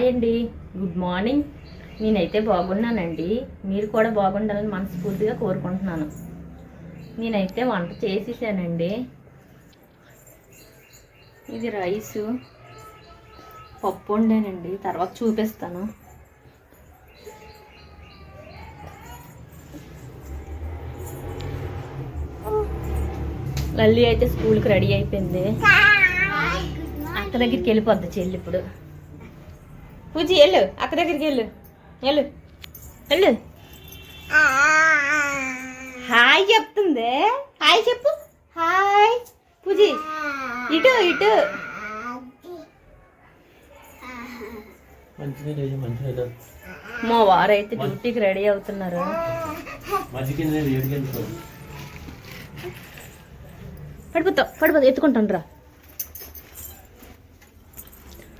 Hi అండి. Good morning. నేనైతే బాగున్నానండి. మీరు కూడా బాగుండాలని మనస్ఫూర్తిగా కోరుకుంటున్నాను. నేనైతే వంట చేసేసానండి. ఇది రైసు. పప్పు వండానండి. తర్వాత చూపిస్తాను. లల్లి అయితే స్కూల్కి రెడీ అయిపోయింది. అక్క దగ్గరికి వెళ్ళిపోద్ది చెల్లి ఇప్పుడు. పూజి వెళ్ళు. అక్క దగ్గరికి వెళ్ళు. వెళ్ళు. వెళ్ళు. హాయ్ చెప్తుంది. హాయ్ చెప్పు. హాయ్. పూజి ఇటు ఇటు. మా వారైతే డ్యూటీకి రెడీ అవుతున్నారు. పడిపోతావు పడిపోతావు. ఎత్తుకుంటాను రా.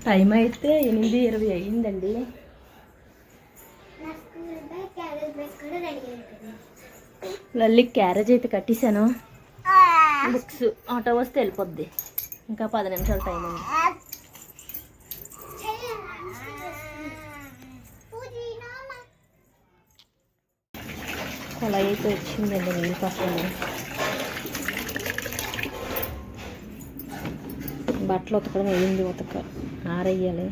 టైం అయితే ఎనిమిది ఇరవై అయ్యిందండి. లల్లి క్యారేజ్ అయితే కట్టేశాను. బుక్స్ ఆటో వస్తే వెళ్ళిపోద్ది. ఇంకా పది నిమిషాలు టైం ఉంది. అలా అయితే వచ్చిందండి నీళ్ళు పక్కన బట్టలు ఉతకడం అయ్యింది ఉతక. ఆరయ్యలే.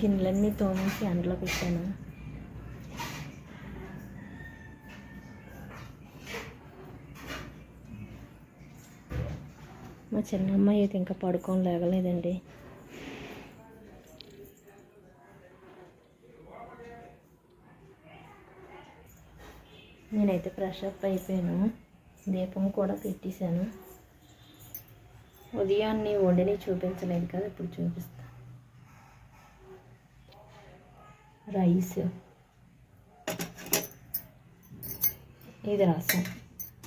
గిన్నెలన్నీ తోమేసి అందులో పెట్టాను. మా చిన్న అమ్మాయి అయితే ఇంకా పడుకొని లేవలేదండి. నేనైతే ఫ్రెష్ అప్ అయిపోయాను. దీపం కూడా పెట్టేశాను. ఉదయాన్నే వండిని చూపించలేదు కదా ఇప్పుడు చూపిస్తా. రైస్. ఇది రసం.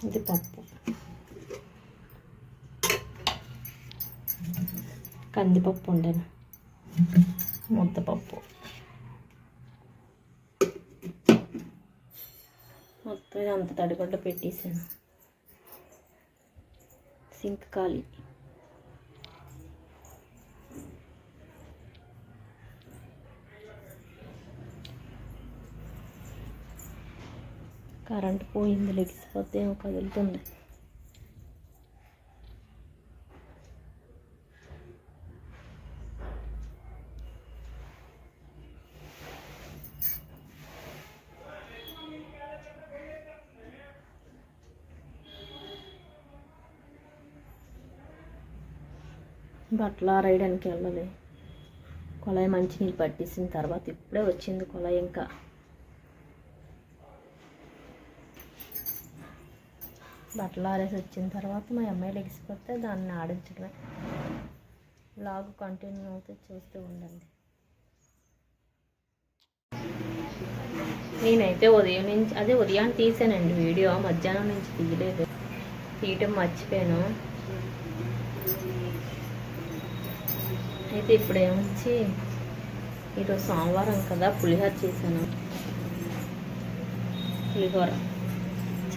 ఇది పప్పు. కందిపప్పు ఉండను? ముద్దపప్పు. మొత్తం అంత తడిగొడ్డ పెట్టేసాను. సింక్ ఖాళీ. కరెంట్ పోయింది లెగిసిపోతే కదులుతుంది బట్టలు ఆరేయడానికి వెళ్ళాలి. కుళాయి మంచినీళ్ళు పట్టేసిన తర్వాత ఇప్పుడే వచ్చింది కుళాయి ఇంకా. బట్టలు ఆరేసి వచ్చిన తర్వాత మా అమ్మాయి లెగిసిపోతే దాన్ని ఆడించడమే. బ్లాగ్ కంటిన్యూ అవుతే చూస్తూ ఉండండి. నేనైతే ఉదయం నుంచి అదే ఉదయాన్ని తీసానండి వీడియో మధ్యాహ్నం నుంచి తీయలేదు. తీయటం మర్చిపోయాను. అయితే ఇప్పుడు ఏమొచ్చి ఈరోజు సోమవారం కదా పులిహోర చేశాను. పులిహోర.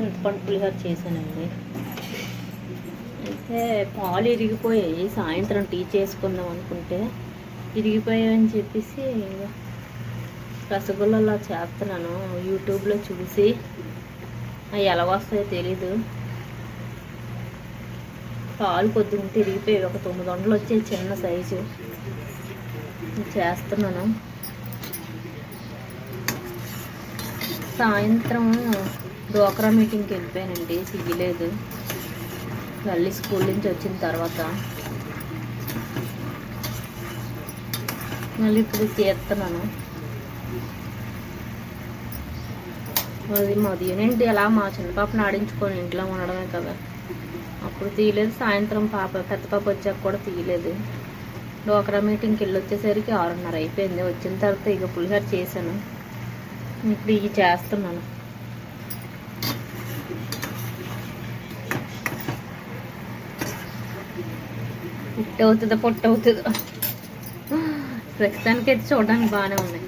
చింతపండు పులిహోర చేశానండి. అయితే పాలు ఇరిగిపోయాయి. సాయంత్రం టీ చేసుకుందాం అనుకుంటే ఇరిగిపోయాయని చెప్పేసి రసగుల్లా చేస్తున్నాను. యూట్యూబ్లో చూసి అవి ఎలా వస్తాయో తెలీదు. పాలు కొద్దిగా తిరిగిపోయి ఒక తొమ్మిది వందలు వచ్చే చిన్న సైజు. చేస్తున్నాను. సాయంత్రం డోక్రా మీటింగ్కి వెళ్ళిపోయానండి సిగ్గిలేదు మళ్ళీ స్కూల్ నుంచి వచ్చిన తర్వాత. మళ్ళీ ఇప్పుడు చేస్తున్నాను. అది మదియం ఏంటి అలా మా చిన్న పాపను ఆడించుకొని ఇంట్లో ఉండడమే కదా. అప్పుడు తీయలేదు. సాయంత్రం పాప పెద్ద పాప వచ్చాక కూడా తీయలేదు. డోక్రా మీటింగ్కి వెళ్ళి వచ్చేసరికి ఆరున్నర అయిపోయింది. వచ్చిన తర్వాత ఇక పులిహార చేశాను. ఇప్పుడు ఇవి చేస్తున్నాను. పుట్టు అవుతుందో పొట్టు అవుతుందో ప్రస్తుతానికి అయితే చూడడానికి బాగానే ఉన్నాయి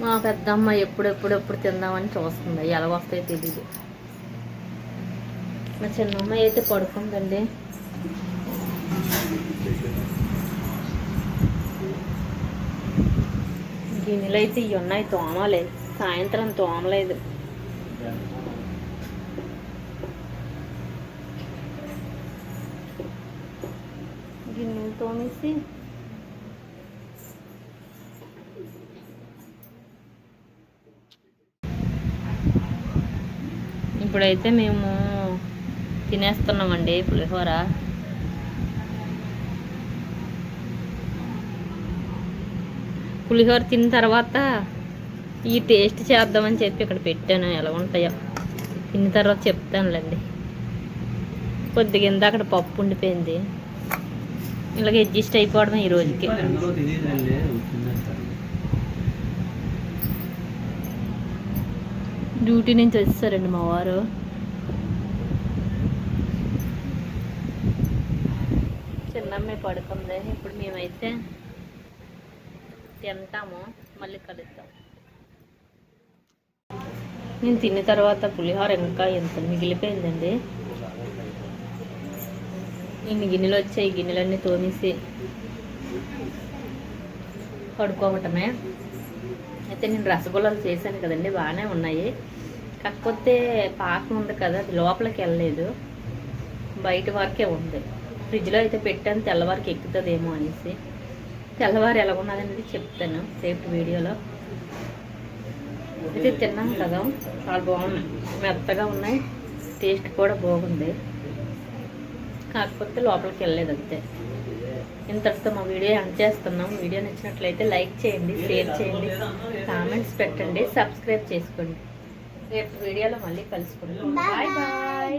మా పెద్దమ్మ ఎప్పుడెప్పుడు ఎప్పుడు తిందామని చూస్తుంది. ఎలా వస్తాయో తెలియదు మా చిన్నమ్మ అయితే పడుకుందండి. గిన్నెలు అయితే ఇవి ఉన్నాయి తోమలే. సాయంత్రం తోమలేదు గిన్నెలు తోమేసి ఇప్పుడైతే మేము తినేస్తున్నామండి పులిహోర. పులిహోర తిన్న తర్వాత ఈ టేస్ట్ చేద్దామని చెప్పి ఇక్కడ పెట్టాను ఎలా ఉంటాయో. తిన్న తర్వాత చెప్తానులేండి. కొద్దిగా ఇందాక అక్కడ పప్పు ఉండిపోయింది. ఇలాగ అడ్జస్ట్ అయిపోవడం ఈ రోజుకి. డ్యూటీ నుంచి వచ్చేసారండి మా వారు. చిన్నమ్మాయి పడుకుంది. ఇప్పుడు మేమైతే తింటాము మళ్ళీ కలుద్దాం. నేను తిన్న తర్వాత పులిహోర ఇంకా ఎంత మిగిలిపోయిందండి. ఇన్ని గిన్నెలు వచ్చాయి గిన్నెలన్నీ తోమేసి పడుకోవటమే. అయితే నేను రసగుల్లాలు చేశాను కదండి బాగానే ఉన్నాయి. కాకపోతే పాకం ఉంది కదా అది లోపలికి వెళ్ళలేదు. బయట వరకే ఉంది. ఫ్రిడ్జ్లో అయితే పెట్టాను తెల్లవారికి ఎక్కుతుందేమో అనేసి. తెల్లవారు ఎలా ఉన్నదనేది చెప్తాను రేపు వీడియోలో. అయితే తిన్నాం కదా చాలా బాగున్నాయి మెత్తగా ఉన్నాయి టేస్ట్ కూడా బాగుంది. కాకపోతే లోపలికి వెళ్ళలేదు అంతే. ఇంతటితో మా వీడియో ఎండ్ చేస్తున్నాం. వీడియో నచ్చినట్లయితే లైక్ చేయండి షేర్ చేయండి కామెంట్స్ పెట్టండి సబ్స్క్రైబ్ చేసుకోండి. రేపు వీడియోలో మళ్ళీ కలుసుకుంటాం బాయ్. బాయ్.